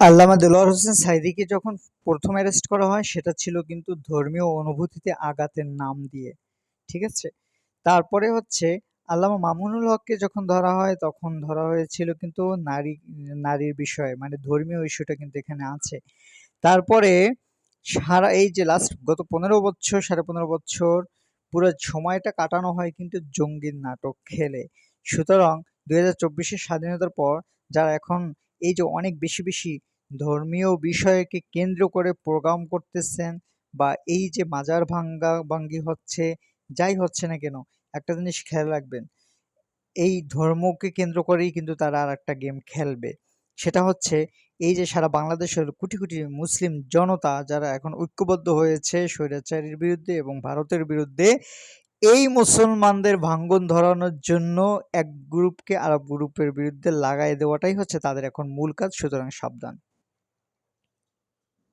আল্লামা দেলোয়ার হোসেন সাঈদীকে যখন প্রথম অ্যারেস্ট করা হয়, সেটা ছিল কিন্তু ধর্মীয় অনুভূতিতে আঘাতের নাম দিয়ে, ঠিক আছে? তারপরে হচ্ছে আল্লামা মামুনুল হককে যখন ধরা হয়, তখন ধরা হয়েছিল কিন্তু নারী, নারীর বিষয়ে মানে ধর্মীয় ইস্যুটা কিন্তু এখানে আছে। তারপরে সারা, এই যে লাস্ট গত পনেরো বছর, সাড়ে পনেরো বছর পুরো সময়টা কাটানো হয় কিন্তু জঙ্গির নাটক খেলে। সুতরাং দুই হাজার চব্বিশের স্বাধীনতার পর যারা এখন এই যে অনেক বেশি বেশি ধর্মীয় বিষয়কে কেন্দ্র করে প্রোগ্রাম করতেছেন বা এই যে মাজার ভাঙ্গা, ভাঙ্গি হচ্ছে, যাই হচ্ছে না কেন, একটা জিনিস খেয়াল রাখবেন, এই ধর্মকে কেন্দ্র করেই কিন্তু তারা আর একটা গেম খেলবে। সেটা হচ্ছে এই যে সারা বাংলাদেশের কোটি কোটি মুসলিম জনতা যারা এখন ঐক্যবদ্ধ হয়েছে স্বৈরাচারীর বিরুদ্ধে এবং ভারতের বিরুদ্ধে এই মুসলমানদের ভাঙ্গন ধরানোর জন্য এক গ্রুপকে আরব গ্রুপের বিরুদ্ধে লাগাই দেওয়াটাই হচ্ছে তাদের এখন মূল কাজ, সুতরাং সাবধান।